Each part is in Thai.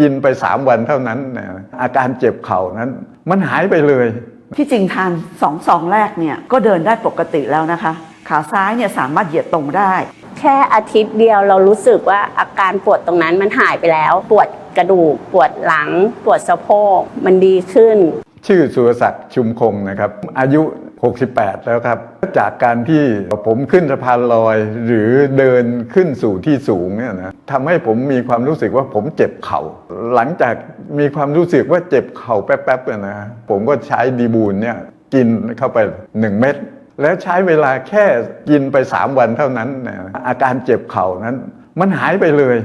กินไปสามวันเท่านั้นนะอาการเจ็บเข่านั้น มันหายไปเลย ที่จริงทานสองซองแรกเนี่ยก็เดินได้ปกติแล้วนะคะ ขาซ้ายเนี่ยสามารถเหยียดตรงได้ แค่อาทิตย์เดียวเรารู้สึกว่าอาการปวดตรงนั้นมันหายไปแล้ว ปวดกระดูก ปวดหลัง ปวดสะโพกมันดีขึ้น ชื่อสุรศักดิ์ชุมคงนะครับ อายุ 68 แล้วครับ จากการที่ผมขึ้นสะพานลอย หรือเดินขึ้นสู่ที่สูงเนี่ยนะทำให้ผมมีความรู้สึกว่าผมเจ็บเข่า หลังจากมีความรู้สึกว่าเจ็บเข่าแป๊บๆเนี่ยนะผมก็ใช้ดีบูนเนี่ยกินเข้าไป 1 เม็ดแล้วใช้เวลาแค่กินไป 3 วันเท่านั้นนะอาการเจ็บเข่านั้น มันหายไปเลย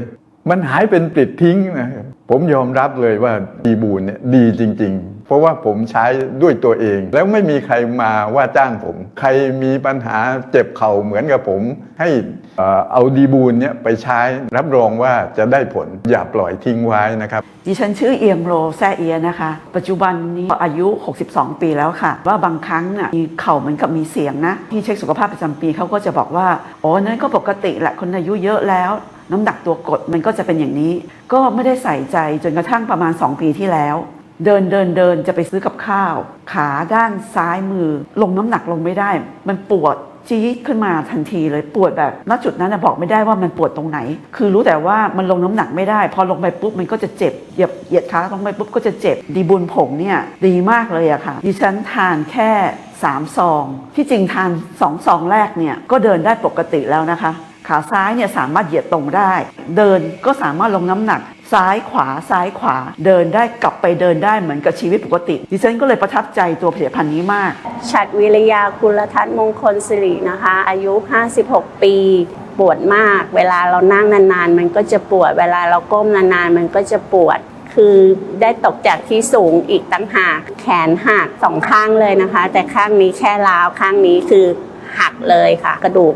มันหายเป็นปลิดทิ้งนะผมยอมรับเลยว่าดีบูนเนี่ยดีจริง ๆ เพราะว่าผมใช้ด้วยตัวเอง แล้วไม่มีใครมาว่าจ้างผม ใครมีปัญหาเจ็บเข่าเหมือนกับผม ให้เอ่อเอาดีบูนเนี่ยไปใช้รับรองว่าจะได้ผลอย่าปล่อยทิ้งไว้นะครับ ดิฉันชื่อเอียงโรแซเอียนะคะ ปัจจุบันนี้อายุ 62 ปีแล้วค่ะ ว่าบางครั้งน่ะมีเข่าเหมือนกับมีเสียงนะ ที่เช็คสุขภาพประจำปีเขาก็จะบอกว่าอ๋อนั่นก็ปกติแหละคนอายุเยอะแล้วน้ำหนักตัวกดมันก็จะเป็นอย่างนี้ ก็ไม่ได้ใส่ใจจนกระทั่งประมาณ 2 ปีที่แล้ว เดินเดินเดินจะไปซื้อกับข้าว ขาด้านซ้ายมือ ลงน้ำหนักลงไม่ได้ มันปวดจี๊ดขึ้นมาทันทีเลยปวดแบบณจุดนั้นบอกไม่ได้ว่ามันปวดตรงไหน คือรู้แต่ว่ามันลงน้ำหนักไม่ได้ พอลงไปปุ๊บมันก็จะเจ็บเหยียบเหยียดขาลงไปปุ๊บก็จะเจ็บ ดีบุญผงเนี่ยดีมากเลยอะค่ะ ดิฉันทานแค่3ซอง ที่จริงทาน2ซองแรกเนี่ยก็เดินได้ปกติแล้วนะคะขาซ้ายเนี่ยสามารถเหยียดตรงได้ เดินก็สามารถลงน้ำหนัก ซ้ายขวาซ้ายขวาเดินได้กลับไปเดินได้เหมือนกับชีวิตปกติ ดิฉันก็เลยประทับใจตัวผลิตภัณฑ์นี้มาก ฉัดวิริยากุลทัศน์มงคลสิรินะคะ อายุ 56 ปีปวดมาก เวลาเรานั่งนานๆ มันก็จะปวด เวลาเราก้มนานๆ มันก็จะปวด คือได้ตกจากที่สูงอีกตั้งหาก แขนหักสองข้างเลยนะคะ แต่ข้างนี้แค่ล้าวข้างนี้คือหักเลยค่ะ กระดูก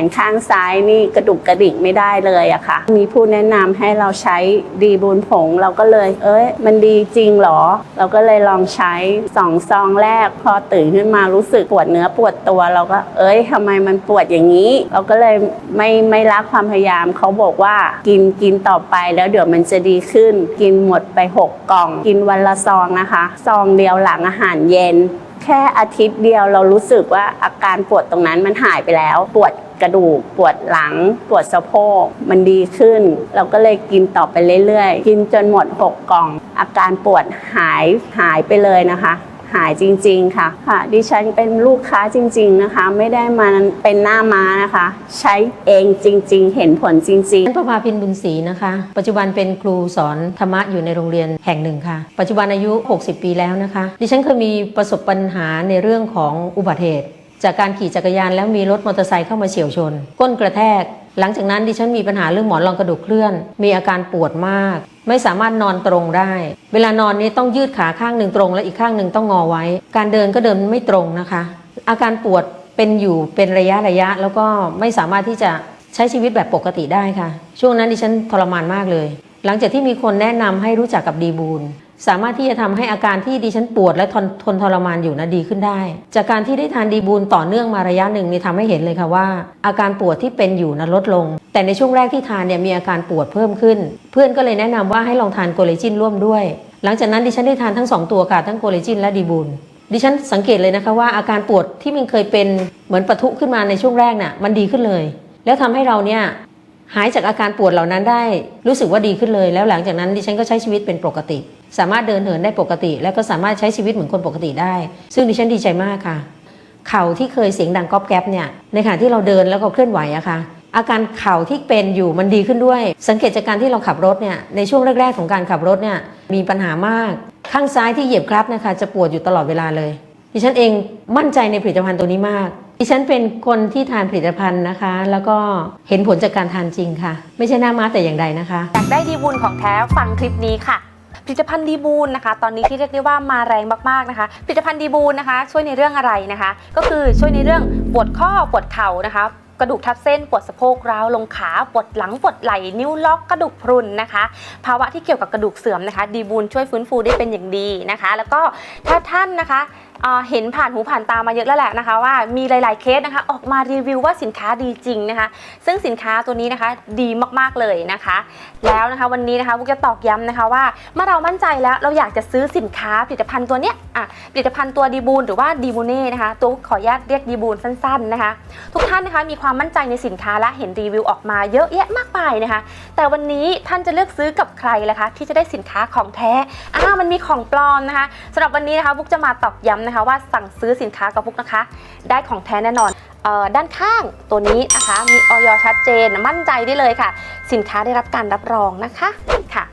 นข้างซ้ายนี่กระดุกกระดิกไม่ได้เลยอะค่ะ มีผู้แนะนำให้เราใช้ดีบูนผงเราก็เลย เอ้ย มันดีจริงเหรอ เราก็เลยลองใช้สองซองแรก พอตื่นขึ้นมารู้สึกปวดเนื้อปวดตัว เราก็ เอ้ยทำไมมันปวดอย่างนี้ เราก็เลยไม่ไม่รักความพยายามเขาบอกว่ากินกินต่อไปแล้วเดี๋ยวมันจะดีขึ้น กินหมดไปหกกล่อง กินวันละซองนะคะ ซองเดียวหลังอาหารเย็นแค่อาทิตย์เดียวเรารู้สึกว่าอาการปวดตรงนั้นมันหายไปแล้ว ปวด กระดูก ปวดหลัง ปวดสะโพก มันดีขึ้น เราก็เลยกินต่อไปเรื่อยๆ กินจนหมด 6 กล่อง อาการปวดหายหายไปเลยนะคะหายจริงๆค่ะค่ะ ดิฉันเป็นลูกค้าจริง ๆนะคะ ไม่ได้มาเป็นหน้าม้านะคะ ใช้เองจริง ๆ เห็นผลจริงๆฉันประภาพินบุญศรีนะคะ ปัจจุบันเป็นครูสอนธรรมะอยู่ในโรงเรียนแห่งหนึ่งค่ะ ปัจจุบันอายุ 60 ปีแล้วนะคะ ดิฉันเคยมีประสบปัญหาในเรื่องของอุบัติเหตุ จากการขี่จักรยานแล้วมีรถมอเตอร์ไซค์เข้ามาเฉียวชน ก้นกระแทก หลังจากนั้นดิฉันมีปัญหาเรื่องหมอนรองกระดูกเคลื่อน มีอาการปวดมาก ไม่สามารถนอนตรงได้ เวลานอนนี้ต้องยืดขาข้างหนึ่งตรง และอีกข้างหนึ่งต้องงอไว้ การเดินก็เดินไม่ตรงนะคะ อาการปวดเป็นอยู่เป็นระยะระยะแล้วก็ไม่สามารถที่จะใช้ชีวิตแบบปกติได้ค่ะ ช่วงนั้นดิฉันทรมานมากเลย หลังจากที่มีคนแนะนำให้รู้จักกับดีบูล สามารถที่จะทำให้อาการที่ดิฉันปวดและทนทนทรมานอยู่นะดีขึ้นได้ จากการที่ได้ทานดีบูลต่อเนื่องมาระยะหนึ่งนี่ทำให้เห็นเลยค่ะว่า อาการปวดที่เป็นอยู่นะลดลง แต่ในช่วงแรกที่ทานเนี่ยมีอาการปวดเพิ่มขึ้น เพื่อนก็เลยแนะนำว่าให้ลองทานโกเลจินร่วมด้วย หลังจากนั้นดิฉันได้ทานทั้งสองตัวค่ะทั้งโกเลจินและดีบูลดิฉันสังเกตเลยนะคะว่าอาการปวดที่มันเคยเป็นเหมือนปะทุขึ้นมาในช่วงแรกน่ะมันดีขึ้นเลย แล้วทำให้เราเนี่ย หายจากอาการปวดเหล่านั้นได้รู้สึกว่าดีขึ้นเลย แล้วหลังจากนั้นดิฉันก็ใช้ชีวิตเป็นปกติ สามารถเดินเหินได้ปกติ แล้วก็สามารถใช้ชีวิตเหมือนคนปกติได้ ซึ่งดิฉันดีใจมากค่ะ เข่าที่เคยเสียงดังก๊อบแก๊บเนี่ยในขณะที่เราเดินแล้วก็เคลื่อนไหวอะค่ะอาการเข่าที่เป็นอยู่มันดีขึ้นด้วย สังเกตจากการที่เราขับรถเนี่ยในช่วงแรก ๆ ของการขับรถเนี่ยมีปัญหามาก ข้างซ้ายที่เหยียบคลัตช์นะคะจะปวดอยู่ตลอดเวลาเลย ดิฉันเองมั่นใจในผลิตภัณฑ์ตัวนี้มาก ดิฉันเป็นคนที่ทานผลิตภัณฑ์นะคะ แล้วก็เห็นผลจากการทานจริงค่ะ ไม่ใช่หน้าม้าแต่อย่างใดนะคะ อยากได้ดีบูลของแท้ฟังคลิปนี้ค่ะผลิตภัณฑ์ดีบูลนะคะ ตอนนี้ที่เรียกได้ว่ามาแรงมากๆนะคะผลิตภัณฑ์ดีบูลนะคะ ช่วยในเรื่องอะไรนะคะ ก็คือช่วยในเรื่องปวดข้อปวดเข่านะคะกระดูกทับเส้นปวดสะโพกร้าวลงขาปวดหลังปวดไหล่นิ้วล็อกกระดูกพรุนนะคะ ภาวะที่เกี่ยวกับกระดูกเสื่อมนะคะ ดีบูลช่วยฟื้นฟูได้เป็นอย่างดีนะคะ แล้วก็ถ้าท่านนะคะ เห็นผ่านหูผ่านตามาเยอะแล้วแหละนะคะว่ามีหลาย ๆเคสนะคะออกมารีวิวว่าสินค้าดีจริงนะคะซึ่งสินค้าตัวนี้นะคะดีมากๆเลยนะคะ แล้วนะคะวันนี้นะคะพวกจะตอกย้ำนะคะว่าเมื่อเรามั่นใจแล้วเราอยากจะซื้อสินค้าผลิตภัณฑ์ตัวเนี้ยอะผลิตภัณฑ์ตัวดีบูลหรือว่าดีบูเน่นะคะตัวขออนุญาตเรียกดีบูลสั้น ๆนะคะ ทุกท่านนะคะมีความมั่นใจในสินค้าและเห็นรีวิวออกมาเยอะแยะมากมายนะคะ แต่วันนี้ท่านจะเลือกซื้อกับใครล่ะคะที่จะได้สินค้าของแท้อ่ามันมีของปลอมนะคะสำหรับวันนี้นะคะพวกจะมาตอกย้ำนะคะว่าสั่งซื้อสินค้ากับพวกนะคะ ได้ของแท้แน่นอนด้านข้างตัวนี้นะคะ มีออยชัดเจนมั่นใจได้เลยค่ะ สินค้าได้รับการรับรองนะคะค่ะ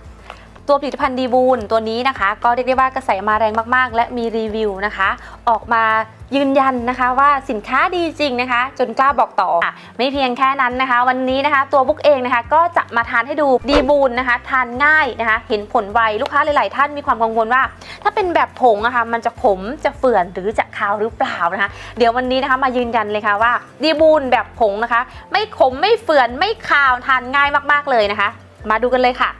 ตัวผลิตภัณฑ์ดีบูลตัวนี้นะคะ ก็เรียกได้ว่ากระแสมาแรงมากๆ และมีรีวิวนะคะ ออกมายืนยันนะคะว่าสินค้าดีจริงนะคะ จนกล้าบอกต่อ ไม่เพียงแค่นั้นนะคะ วันนี้นะคะตัวบุ๊กเองนะคะ ก็จะมาทานให้ดูดีบูลนะคะ ทานง่ายนะคะ เห็นผลไวลูกค้าหลาย ๆ ท่านมีความกังวลว่า ถ้าเป็นแบบผงอะคะมันจะขมจะเฝื่อนหรือจะคาวหรือเปล่านะคะ เดี๋ยววันนี้นะคะมายืนยันเลยค่ะว่าดีบูลแบบผงนะคะ ไม่ขมไม่เฝื่อนไม่คาวทานง่ายมาก ๆ เลยนะคะ มาดูกันเลยค่ะ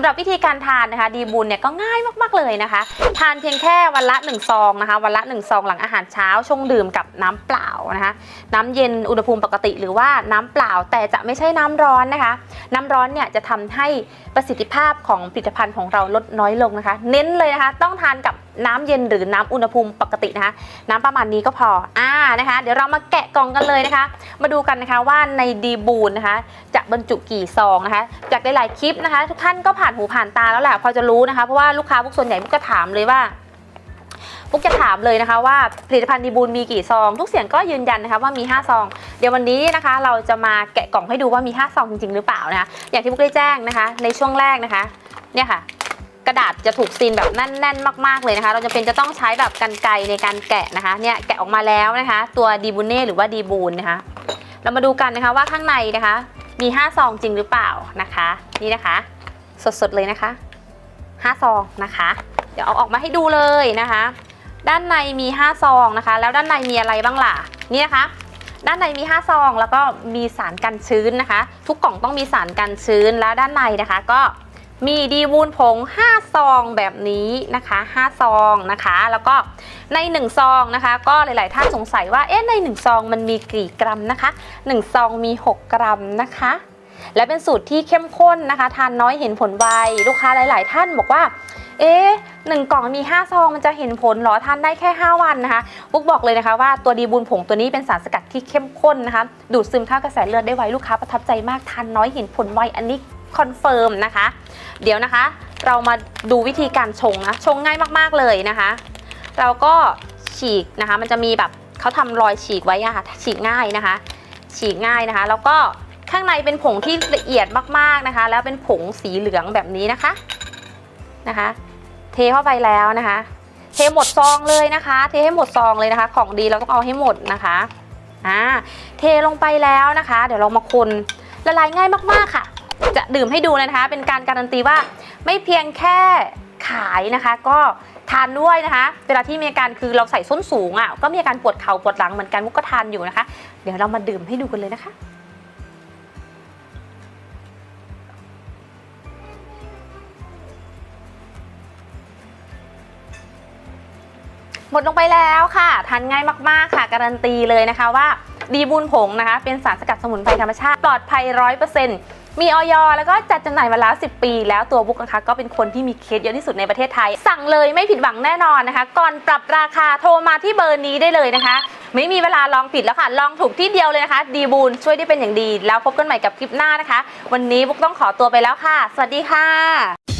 ำหรับวิธีการทานนะคะ ดีบุญเนี่ยก็ง่ายมากๆเลยนะคะ ทานเพียงแค่วันละ1ซองนะคะ วันละ1ซองหลังอาหารเช้าชงดื่มกับน้ำเปล่านะคะ น้ำเย็นอุณหภูมิปกติหรือว่าน้ำเปล่าแต่จะไม่ใช่น้ำร้อนนะคะ น้ำร้อนเนี่ยจะทำให้ประสิทธิภาพของผลิตภัณฑ์ของเราลดน้อยลงนะคะ เน้นเลยนะคะ ต้องทานกับน้ำเย็นหรือน้ำอุณหภูมิปกตินะคะ น้ำประมาณนี้ก็พออ่านะคะ เดี๋ยวเรามาแกะกล่องกันเลยนะคะ มาดูกันนะคะว่าในดีบูนนะคะ จะบรรจุกี่ซองนะคะ จากหลายๆคลิปนะคะ ทุกท่านก็ผ่านหูผ่านตาแล้วแหละพอจะรู้นะคะเพราะว่าลูกค้าพวกส่วนใหญ่พวกจะถามเลยว่าพวกจะถามเลยนะคะว่าผลิตภัณฑ์ดีบูลมีกี่ซอง ทุกเสียงก็ยืนยันนะคะว่ามี 5 ซอง เดี๋ยววันนี้นะคะ เราจะมาแกะกล่องให้ดูว่ามี 5 ซองจริง ๆ หรือเปล่านะคะอย่างที่พวกได้แจ้งนะคะ ในช่วงแรกนะคะ เนี่ยค่ะ กระดาษจะถูกซีนแบบแน่นๆ มาก ๆเลยนะคะ เราจะเป็นจะต้องใช้แบบกันไกในการแกะนะคะเนี่ยแกะออกมาแล้วนะคะ ตัวดีบูเน่หรือว่าดีบูนนะคะ เรามาดูกันนะคะว่าข้างในนะคะ มี 5 ซองจริงหรือเปล่านะคะ นี่นะคะ สดๆเลยนะคะ5ซองนะคะ เดี๋ยวเอาออกมาให้ดูเลยนะคะ ด้านในมี 5 ซองนะคะ แล้วด้านในมีอะไรบ้างล่ะนี่นะคะ ด้านในมี 5 ซอง แล้วก็มีสารกันชื้นนะคะ ทุกกล่องต้องมีสารกันชื้นแล้วด้านในนะคะก็มีดีวูนผง 5 ซองแบบนี้นะคะ 5 ซองนะคะ แล้วก็ใน 1 ซองนะคะ ก็หลาย ๆ ท่านสงสัยว่าเอ๊ะใน 1 ซองมันมีกี่กรัมนะคะ 1 ซองมี 6 กรัมนะคะ และเป็นสูตรที่เข้มข้นนะคะ ทานน้อยเห็นผลไว ลูกค้าหลาย ๆ ท่านบอกว่า เอ๊ะหนึ่งกล่องมี 5 ซองมันจะเห็นผลเหรอทานได้แค่ 5 วันนะคะบุ๊กบอกเลยนะคะว่าตัวดีบุญผงตัวนี้เป็นสารสกัดที่เข้มข้นนะคะ ดูดซึมเข้ากระแสเลือดได้ไวลูกค้าประทับใจมากทานน้อยเห็นผลไวอันนี้คอนเฟิร์มนะคะ เดี๋ยวนะคะ เรามาดูวิธีการชงนะชงง่ายมากๆเลยนะคะ เราก็ฉีกนะคะ มันจะมีแบบเขาทำรอยฉีกไว้อะค่ะฉีกง่ายนะคะ ฉีกง่ายนะคะ แล้วก็ ข้างในเป็นผงที่ละเอียดมากๆนะคะ แล้วเป็นผงสีเหลืองแบบนี้นะคะนะคะ เทเข้าไปแล้วนะคะ เทหมดซองเลยนะคะ เทให้หมดซองเลยนะคะ ของดีเราต้องเอาให้หมดนะคะอ่าเทลงไปแล้วนะคะ เดี๋ยวเรามาคนละลายง่ายมากๆค่ะ จะดื่มให้ดูเลยนะคะ เป็นการการันตีว่าไม่เพียงแค่ขายนะคะ ก็ทานด้วยนะคะ เวลาที่มีอาการคือเราใส่ส้นสูงอะก็มีอาการปวดเข่าปวดหลังเหมือนกันมุกก็ทานอยู่นะคะ เดี๋ยวเรามาดื่มให้ดูกันเลยนะคะ หมดลงไปแล้วค่ะ ทานง่ายมากๆค่ะ การันตีเลยนะคะว่า ดีบุญผงนะคะ เป็นสารสกัดสมุนไพรธรรมชาติ ปลอดภัยร้อยเปอร์เซ็นต์มีออยแล้วก็จัดจำหน่ายมาแล้ว 10 ปี แล้วตัวบุ๊กนะคะ ก็เป็นคนที่มีเคสเยอะที่สุดในประเทศไทย สั่งเลยไม่ผิดหวังแน่นอนนะคะ ก่อนปรับราคาโทรมาที่เบอร์นี้ได้เลยนะคะ ไม่มีเวลาลองผิดแล้วค่ะ ลองถูกที่เดียวเลยนะคะ ดีบูนช่วยได้เป็นอย่างดี แล้วพบกันใหม่กับคลิปหน้านะคะ วันนี้บุ๊กต้องขอตัวไปแล้วค่ะ สวัสดีค่ะ